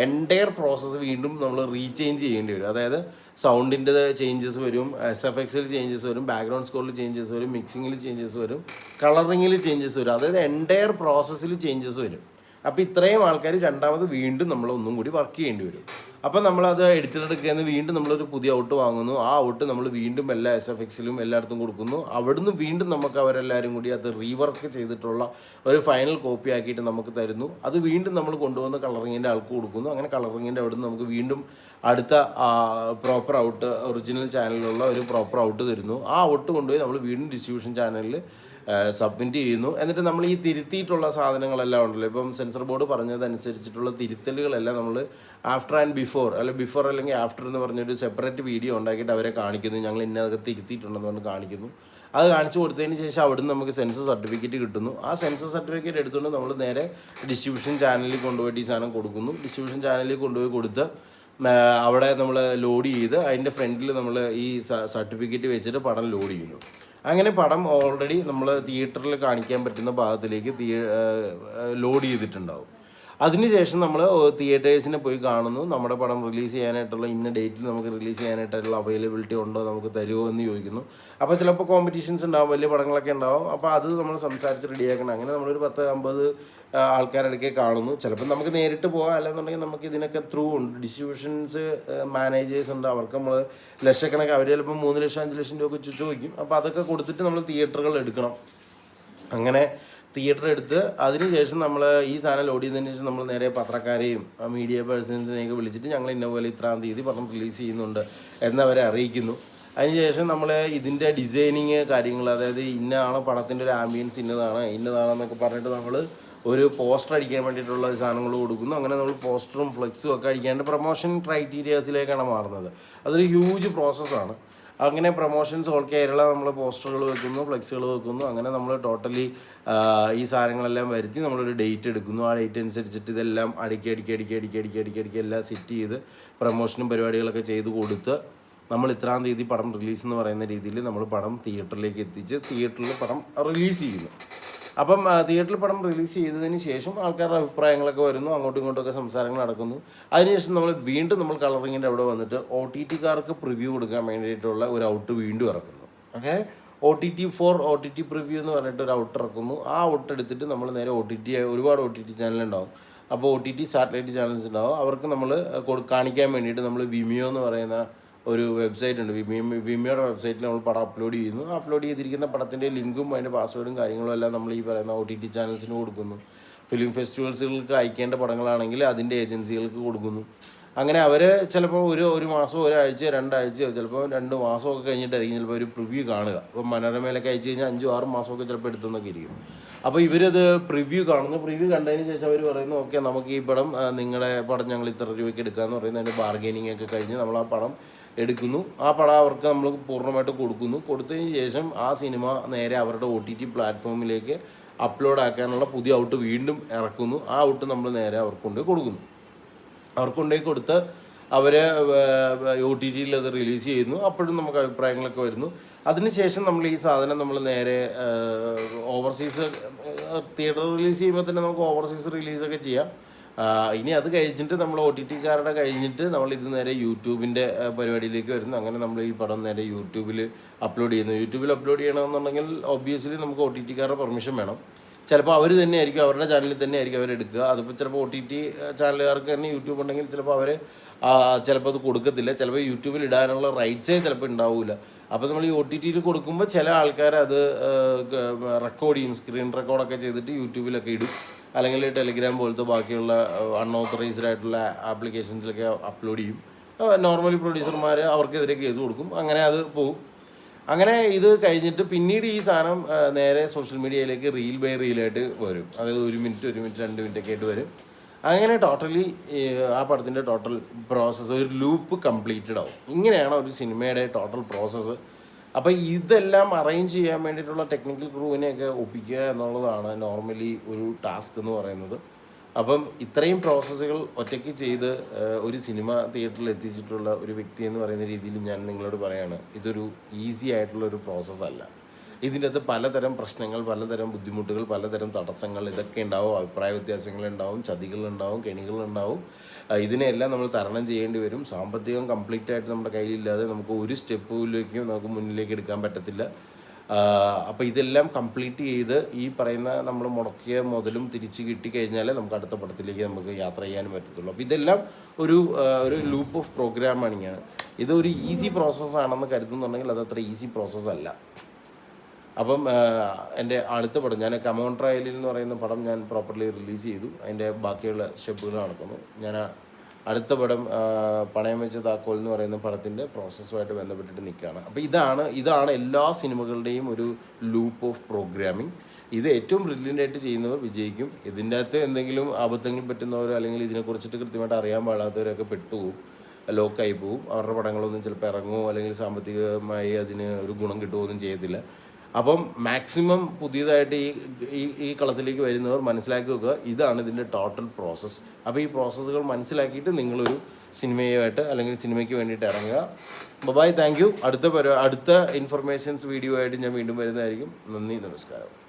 Speaker 1: എന്റയർ പ്രോസസ്സ് വീണ്ടും നമ്മൾ റീചേഞ്ച് ചെയ്യേണ്ടി വരും. അതായത് സൗണ്ടിന്റെ ചേഞ്ചസ് വരും എസ് എഫ് എക്സിൽ ചേഞ്ചസ് വരും ബാക്ക്ഗ്രൗണ്ട് സ്കോറിൽ ചേഞ്ചസ് വരും മിക്സിങ്ങിൽ ചേഞ്ചസ് വരും കളറിങ്ങിൽ ചേഞ്ചസ് വരും. അതായത് എന്റയർ പ്രോസസ്സിൽ ചേഞ്ചസ് വരും. അപ്പോൾ ഇത്രയും ആൾക്കാർ രണ്ടാമത് വീണ്ടും നമ്മൾ ഒന്നും കൂടി വർക്ക് ചെയ്യേണ്ടി വരും. അപ്പോൾ നമ്മളത് എഡിറ്ററെടുക്കുന്ന വീണ്ടും നമ്മളൊരു പുതിയ ഔട്ട് വാങ്ങുന്നു. ആ ഔട്ട് നമ്മൾ വീണ്ടും എല്ലാ എസ് എഫ് എക്സിലും എല്ലായിടത്തും കൊടുക്കുന്നു. അവിടുന്ന് വീണ്ടും നമുക്ക് അവരെല്ലാവരും കൂടി അത് റീവർക്ക് ചെയ്തിട്ടുള്ള ഒരു ഫൈനൽ കോപ്പി ആക്കിയിട്ട് നമുക്ക് തരുന്നു. അത് വീണ്ടും നമ്മൾ കൊണ്ടുവന്ന് കളറിങ്ങിന്റെ ആൾക്ക് കൊടുക്കുന്നു. അങ്ങനെ കളറിങ്ങിന്റെ അവിടുന്ന് നമുക്ക് വീണ്ടും അടുത്ത പ്രോപ്പർ ഔട്ട് ഒറിജിനൽ ചാനലിലുള്ള ഒരു പ്രോപ്പർ ഔട്ട് തരുന്നു. ആ ഔട്ട് കൊണ്ടുപോയി നമ്മൾ വീണ്ടും ഡിസ്ട്രിബ്യൂഷൻ ചാനലിൽ സബ്മിറ്റ് ചെയ്യുന്നു. എന്നിട്ട് നമ്മൾ ഈ തിരുത്തിയിട്ടുള്ള സാധനങ്ങളെല്ലാം ഉണ്ടല്ലോ. ഇപ്പം സെൻസർ ബോർഡ് പറഞ്ഞതനുസരിച്ചിട്ടുള്ള തിരുത്തലുകളെല്ലാം നമ്മൾ ആഫ്റ്റർ ആൻഡ് ബിഫോർ അല്ലെ ബിഫോർ അല്ലെങ്കിൽ ആഫ്റ്റർ എന്ന് പറഞ്ഞൊരു സെപ്പറേറ്റ് വീഡിയോ ഉണ്ടാക്കിയിട്ട് അവരെ കാണിക്കുന്നു. ഞങ്ങൾ ഇന്നതൊക്കെ തിരുത്തിയിട്ടുണ്ടെന്ന് പറഞ്ഞ് കാണിക്കുന്നു. അത് കാണിച്ചു കൊടുത്തതിന് ശേഷം അവിടുന്ന് നമുക്ക് സെൻസർ സർട്ടിഫിക്കറ്റ് കിട്ടുന്നു. ആ സെൻസർ സർട്ടിഫിക്കറ്റ് എടുത്തുകൊണ്ട് നമ്മൾ നേരെ ഡിസ്ട്രിബ്യൂഷൻ ചാനലിൽ കൊണ്ടുപോയിട്ട് ഈ സാധനം കൊടുക്കുന്നു. ഡിസ്ട്രിബ്യൂഷൻ ചാനലിൽ കൊണ്ടുപോയി കൊടുത്ത് അവിടെ നമ്മൾ ലോഡ് ചെയ്ത് അതിന്റെ ഫ്രണ്ടിൽ നമ്മൾ ഈ സർട്ടിഫിക്കറ്റ് വെച്ചിട്ട് പടം ലോഡ് ചെയ്യുന്നു. അങ്ങനെ പടം ഓൾറെഡി നമ്മൾ തിയേറ്ററിൽ കാണിക്കാൻ പറ്റുന്ന ഭാഗത്തിലേക്ക് ലോഡ് ചെയ്തിട്ടുണ്ടാവും. അതിനുശേഷം നമ്മൾ തിയേറ്റേഴ്സിനെ പോയി കാണുന്നു. നമ്മുടെ പടം റിലീസ് ചെയ്യാനായിട്ടുള്ള ഇന്ന ഡേറ്റിൽ നമുക്ക് റിലീസ് ചെയ്യാനായിട്ടുള്ള അവൈലബിലിറ്റി ഉണ്ടോ നമുക്ക് തരുമോ എന്ന് ചോദിക്കുന്നു. അപ്പോൾ ചിലപ്പോൾ കോമ്പറ്റീഷൻസ് ഉണ്ടാവും വലിയ പടങ്ങളൊക്കെ ഉണ്ടാവും. അപ്പോൾ അത് നമ്മൾ സംസാരിച്ച് റെഡിയാക്കണം അങ്ങനെ നമ്മളൊരു പത്ത് അമ്പത് ആൾക്കാരിടയ്ക്ക് കാണുന്നു. ചിലപ്പോൾ നമുക്ക് നേരിട്ട് പോകാം. അല്ലെന്നുണ്ടെങ്കിൽ നമുക്ക് ഇതിനൊക്കെ ത്രൂ ഉണ്ട്. ഡിസ്ട്രിബ്യൂഷൻസ് മാനേജേഴ്സ് ഉണ്ട്. അവർക്ക് നമ്മൾ ലക്ഷക്കണക്ക് അവർ ചിലപ്പോൾ മൂന്ന് ലക്ഷം അഞ്ച് ലക്ഷം രൂപ ഒക്കെ ചോദിക്കും. അപ്പോൾ അതൊക്കെ കൊടുത്തിട്ട് നമ്മൾ തിയേറ്ററുകൾ എടുക്കണം. അങ്ങനെ തിയേറ്റർ എടുത്ത് അതിനുശേഷം നമ്മൾ ഈ സാധനം ലോഡ് ചെയ്തതിന് ശേഷം നമ്മൾ നേരെ പത്രക്കാരെയും മീഡിയ പേഴ്സൺസിനെയൊക്കെ വിളിച്ചിട്ട് ഞങ്ങൾ ഇന്ന പോലെ ഇത്രാം തീയതി പത്രം റിലീസ് ചെയ്യുന്നുണ്ട് എന്നവരെ അറിയിക്കുന്നു. അതിനുശേഷം നമ്മൾ ഇതിന്റെ ഡിസൈനിങ് കാര്യങ്ങൾ അതായത് ഇന്നതാണ് പടത്തിന്റെ ഒരു ആംബിയൻസ് ഇന്നതാണ് ഇന്നതാണെന്നൊക്കെ പറഞ്ഞിട്ട് നമ്മൾ ഒരു പോസ്റ്റർ അടിക്കാൻ വേണ്ടിയിട്ടുള്ള സാധനങ്ങൾ കൊടുക്കുന്നു. അങ്ങനെ നമ്മൾ പോസ്റ്ററും ഫ്ലെക്സും ഒക്കെ അടിക്കാണ്ട് പ്രൊമോഷൻ ക്രൈറ്റീരിയാസിലേക്കാണ് മാറുന്നത്. അതൊരു ഹ്യൂജ് പ്രോസസ്സാണ് അങ്ങനെ പ്രൊമോഷൻസ് ഓൾ കേരള നമ്മൾ പോസ്റ്ററുകൾ വെക്കുന്നു ഫ്ലെക്സുകൾ വെക്കുന്നു. അങ്ങനെ നമ്മൾ ടോട്ടലി ഈ സാധനങ്ങളെല്ലാം വരുത്തി നമ്മളൊരു ഡേറ്റ് എടുക്കുന്നു. ആ ഡേറ്റ് അനുസരിച്ചിട്ട് ഇതെല്ലാം അടുക്കി അടുക്കി അടുക്കി അടുക്കി അടുക്കി അടുക്കി അടുക്കി എല്ലാം സെറ്റ് ചെയ്ത് പ്രൊമോഷനും പരിപാടികളൊക്കെ ചെയ്ത് കൊടുത്ത് നമ്മൾ ഇത്രാം തീയതി പടം റിലീസ് എന്ന് പറയുന്ന രീതിയിൽ നമ്മൾ പടം തിയേറ്ററിലേക്ക് എത്തിച്ച് തിയേറ്ററിൽ പടം റിലീസ് ചെയ്യുന്നു. അപ്പം തിയേറ്ററിൽ പടം റിലീസ് ചെയ്തതിന് ശേഷം ആൾക്കാരുടെ അഭിപ്രായങ്ങളൊക്കെ വരുന്നു അങ്ങോട്ടും ഇങ്ങോട്ടൊക്കെ സംസാരങ്ങൾ നടക്കുന്നു. അതിനുശേഷം നമ്മൾ വീണ്ടും നമ്മൾ കളറിങ്ങിന്റെ അവിടെ വന്നിട്ട് ഒ ടി ടിക്കാർക്ക് പ്രിവ്യൂ കൊടുക്കാൻ വേണ്ടിയിട്ടുള്ള ഒരു ഔട്ട് വീണ്ടും ഇറക്കുന്നു. Okay? O T T for O T T preview എന്ന് പറഞ്ഞിട്ട് ഒരു ഔട്ട് ഇറക്കുന്നു. ആ ഔട്ട് എടുത്തിട്ട് നമ്മൾ നേരെ ഒ ടി ടി ഒരുപാട് ഒ ടി ടി ചാനലുണ്ടാവും. അപ്പോൾ O T T satellite channels ഉണ്ടാവും. അവർക്ക് നമ്മൾ കാണിക്കാൻ വേണ്ടിയിട്ട് നമ്മൾ വിമിയോ എന്ന് പറയുന്ന ഒരു വെബ്സൈറ്റ് ഉണ്ട്. വിമിയോ വിമിയോയുടെ വെബ്സൈറ്റിൽ നമ്മൾ പടം അപ്ലോഡ് ചെയ്യുന്നു. അപ്ലോഡ് ചെയ്തിരിക്കുന്ന പടത്തിന്റെ ലിങ്കും അതിന്റെ പാസ്വേഡും കാര്യങ്ങളും എല്ലാം നമ്മൾ ഈ പറയുന്ന ഒ ടി ടി ചാനൽസിന് കൊടുക്കുന്നു. ഫിലിം ഫെസ്റ്റിവൽസുകൾക്ക് അയക്കേണ്ട പടങ്ങളാണെങ്കിൽ അതിന്റെ ഏജൻസികൾക്ക് കൊടുക്കുന്നു. അങ്ങനെ അവർ ചിലപ്പോൾ ഒരു ഒരു മാസം ഒരാഴ്ചയോ രണ്ടാഴ്ചയോ ചിലപ്പോൾ രണ്ട് മാസമൊക്കെ കഴിഞ്ഞിട്ടായിരിക്കും ചിലപ്പോൾ ഒരു പ്രിവ്യൂ കാണുക. അപ്പോൾ മനോരമയിലൊക്കെ അയച്ചു കഴിഞ്ഞാൽ അഞ്ചും ആറും മാസമൊക്കെ ചിലപ്പോൾ എടുത്തെന്നൊക്കെ ഇരിക്കും. അപ്പോൾ ഇവരത് പ്രിവ്യൂ കാണുന്നു. പ്രിവ്യൂ കണ്ടതിന് ശേഷം അവർ പറയുന്നു ഓക്കെ നമുക്ക് ഈ പടം നിങ്ങളുടെ പടം ഞങ്ങൾ ഇത്ര രൂപയ്ക്ക് എടുക്കാമെന്ന് പറയുന്നത് അതിന്റെ ബാർഗൈനിങ് ഒക്കെ കഴിഞ്ഞ് നമ്മൾ ആ പടം എടുക്കുന്നു. ആ പടം അവർക്ക് നമ്മൾ പൂർണമായിട്ട് കൊടുക്കുന്നു. കൊടുത്തതിന് ശേഷം ആ സിനിമ നേരെ അവരുടെ ഒ ടി ടി പ്ലാറ്റ്ഫോമിലേക്ക് അപ്ലോഡ് ആക്കാനുള്ള പുതിയ ഔട്ട് വീണ്ടും ഇറക്കുന്നു. ആ ഔട്ട് നമ്മൾ നേരെ അവർക്ക് കൊണ്ടുപോയി കൊടുക്കുന്നു. അവർക്ക് കൊണ്ടുപോയി കൊടുത്ത് അവർ ഒ ടി ടിയിൽ അത് റിലീസ് ചെയ്യുന്നു. അപ്പോഴും നമുക്ക് അഭിപ്രായങ്ങളൊക്കെ വരുന്നു. അതിനുശേഷം നമ്മൾ ഈ സാധനം നമ്മൾ നേരെ ഓവർസീസ് തിയേറ്റർ റിലീസ് ചെയ്യുമ്പോൾ തന്നെ നമുക്ക് ഓവർസീസ് റിലീസൊക്കെ ചെയ്യാം. ഇനി അത് കഴിഞ്ഞിട്ട് നമ്മൾ ഒ ടി ടി കാരുടെ കഴിഞ്ഞിട്ട് നമ്മൾ ഇത് നേരെ യൂട്യൂബിന്റെ പരിപാടിയിലേക്ക് വരുന്നു. അങ്ങനെ നമ്മൾ ഈ പടം നേരെ യൂട്യൂബിൽ അപ്ലോഡ് ചെയ്യുന്നു. യൂട്യൂബിൽ അപ്ലോഡ് ചെയ്യണമെന്നുണ്ടെങ്കിൽ ഒബ്വിയസ്ലി നമുക്ക് ഒ ടി ടി കാരുടെ പെർമിഷൻ വേണം. ചിലപ്പോൾ അവർ തന്നെ ആയിരിക്കും അവരുടെ ചാനലിൽ തന്നെ ആയിരിക്കും അവരെടുക്കുക അതിപ്പോൾ ചിലപ്പോൾ ഒ ടി ടി ചാനലുകാർക്ക് തന്നെ യൂട്യൂബ് ഉണ്ടെങ്കിൽ ചിലപ്പോൾ അവർ ചിലപ്പോൾ അത് കൊടുക്കത്തില്ല. ചിലപ്പോൾ യൂട്യൂബിൽ ഇടാനുള്ള റൈറ്റ്സേ ചിലപ്പോൾ ഉണ്ടാവില്ല അപ്പോൾ നമ്മൾ ഈ ഒ ടി ടിയിൽ കൊടുക്കുമ്പോൾ ചില ആൾക്കാർ അത് റെക്കോർഡ് ചെയ്യും. സ്ക്രീൻ റെക്കോർഡൊക്കെ ചെയ്തിട്ട് യൂട്യൂബിലൊക്കെ ഇടും. അല്ലെങ്കിൽ ടെലിഗ്രാം പോലത്തെ ബാക്കിയുള്ള അൺഓത്തറൈസ്ഡ് ആയിട്ടുള്ള ആപ്ലിക്കേഷൻസിലൊക്കെ അപ്ലോഡ് ചെയ്യും. നോർമലി പ്രൊഡ്യൂസർമാർ അവർക്കെതിരെ കേസ് കൊടുക്കും. അങ്ങനെ അത് പോകും. അങ്ങനെ ഇത് കഴിഞ്ഞിട്ട് പിന്നീട് ഈ സാധനം നേരെ സോഷ്യൽ മീഡിയയിലേക്ക് റീൽ ബൈ റീലായിട്ട് വരും. അതായത് ഒരു മിനിറ്റ് ഒരു മിനിറ്റ് രണ്ട് മിനിറ്റ് ഒക്കെ ആയിട്ട് വരും. അങ്ങനെ ടോട്ടലി ആ പടത്തിന്റെ ടോട്ടൽ പ്രോസസ്സ് ഒരു ലൂപ്പ് കംപ്ലീറ്റഡ് ആവും. ഇങ്ങനെയാണ് ഒരു സിനിമയുടെ ടോട്ടൽ പ്രോസസ്സ് അപ്പോൾ ഇതെല്ലാം അറേഞ്ച് ചെയ്യാൻ വേണ്ടിയിട്ടുള്ള ടെക്നിക്കൽ ക്രൂവിനെയൊക്കെ ഒപ്പിക്കുക എന്നുള്ളതാണ് നോർമലി ഒരു ടാസ്ക് എന്ന് പറയുന്നത്. അപ്പം ഇത്രയും പ്രോസസ്സുകൾ ഒറ്റയ്ക്ക് ചെയ്ത് ഒരു സിനിമ തിയേറ്ററിൽ എത്തിച്ചിട്ടുള്ള ഒരു വ്യക്തി എന്ന് പറയുന്ന രീതിയിൽ ഞാൻ നിങ്ങളോട് പറയാണ് ഇതൊരു ഈസി ആയിട്ടുള്ള ഒരു പ്രോസസ്സല്ല ഇതിന്റെ അകത്ത് പലതരം പ്രശ്നങ്ങൾ പലതരം ബുദ്ധിമുട്ടുകൾ പലതരം തടസ്സങ്ങൾ ഇതൊക്കെ ഉണ്ടാവും. അഭിപ്രായ ചതികളുണ്ടാവും കെണികളുണ്ടാവും ഉണ്ടാവും ഇതിനെല്ലാം നമ്മൾ തരണം ചെയ്യേണ്ടി വരും. സാമ്പത്തികം കംപ്ലീറ്റ് ആയിട്ട് നമ്മുടെ കയ്യിലില്ലാതെ നമുക്ക് ഒരു സ്റ്റെപ്പിലേക്കും നമുക്ക് മുന്നിലേക്ക് എടുക്കാൻ പറ്റത്തില്ല. അപ്പോൾ ഇതെല്ലാം കംപ്ലീറ്റ് ചെയ്ത് ഈ പറയുന്ന നമ്മൾ മുടക്കിയ മുതലും തിരിച്ച് കിട്ടിക്കഴിഞ്ഞാൽ നമുക്ക് അടുത്ത പടത്തിലേക്ക് നമുക്ക് യാത്ര ചെയ്യാനും പറ്റത്തുള്ളൂ. അപ്പോൾ ഇതെല്ലാം ഒരു ഒരു ലൂപ്പ് ഓഫ് പ്രോഗ്രാമാണ് ഇങ്ങനെ ഇതൊരു ഈസി പ്രോസസ്സാണെന്ന് കരുതുന്നുണ്ടെങ്കിൽ അത് അത്ര ഈസി പ്രോസസ്സല്ല അപ്പം എന്റെ അടുത്ത പടം ഞാൻ കമോൺ ട്രയലിൽ എന്ന് പറയുന്ന പടം ഞാൻ പ്രോപ്പർലി റിലീസ് ചെയ്തു. അതിന്റെ ബാക്കിയുള്ള സ്റ്റെപ്പുകൾ നടക്കുന്നു ഞാൻ അടുത്ത പടം പണയം വെച്ച താക്കോൽ എന്ന് പറയുന്ന പടത്തിന്റെ പ്രോസസ്സുമായിട്ട് ബന്ധപ്പെട്ടിട്ട് നിൽക്കുകയാണ്. അപ്പോൾ ഇതാണ് ഇതാണ് എല്ലാ സിനിമകളുടെയും ഒരു ലൂപ്പ് ഓഫ് പ്രോഗ്രാമിംഗ് ഇത് ഏറ്റവും ബ്രില്യന്റ് ആയിട്ട് ചെയ്യുന്നവർ വിജയിക്കും. ഇതിന്റെ അകത്ത് എന്തെങ്കിലും അബദ്ധങ്ങൾ പറ്റുന്നവരോ അല്ലെങ്കിൽ ഇതിനെക്കുറിച്ചിട്ട് കൃത്യമായിട്ട് അറിയാൻ പാടാത്തവരൊക്കെ പെട്ടുപോകും ലോക്കായി പോവും. അവരുടെ പടങ്ങളൊന്നും ചിലപ്പോൾ ഇറങ്ങുമോ അല്ലെങ്കിൽ സാമ്പത്തികമായി അതിന് ഒരു ഗുണം കിട്ടുമോ ഒന്നും ചെയ്യത്തില്ല. അപ്പം മാക്സിമം പുതിയതായിട്ട് ഈ ഈ ഈ കളത്തിലേക്ക് വരുന്നവർ മനസ്സിലാക്കി വെക്കുക ഇതാണ് ഇതിന്റെ ടോട്ടൽ പ്രോസസ്സ് അപ്പോൾ ഈ പ്രോസസ്സുകൾ മനസ്സിലാക്കിയിട്ട് നിങ്ങളൊരു സിനിമയുമായിട്ട് അല്ലെങ്കിൽ സിനിമയ്ക്ക് വേണ്ടിയിട്ട് ഇറങ്ങുക. ബബായ് താങ്ക് യു അടുത്ത അടുത്ത ഇൻഫർമേഷൻസ് വീഡിയോ ആയിട്ട് ഞാൻ വീണ്ടും വരുന്നതായിരിക്കും. നന്ദി നമസ്കാരം.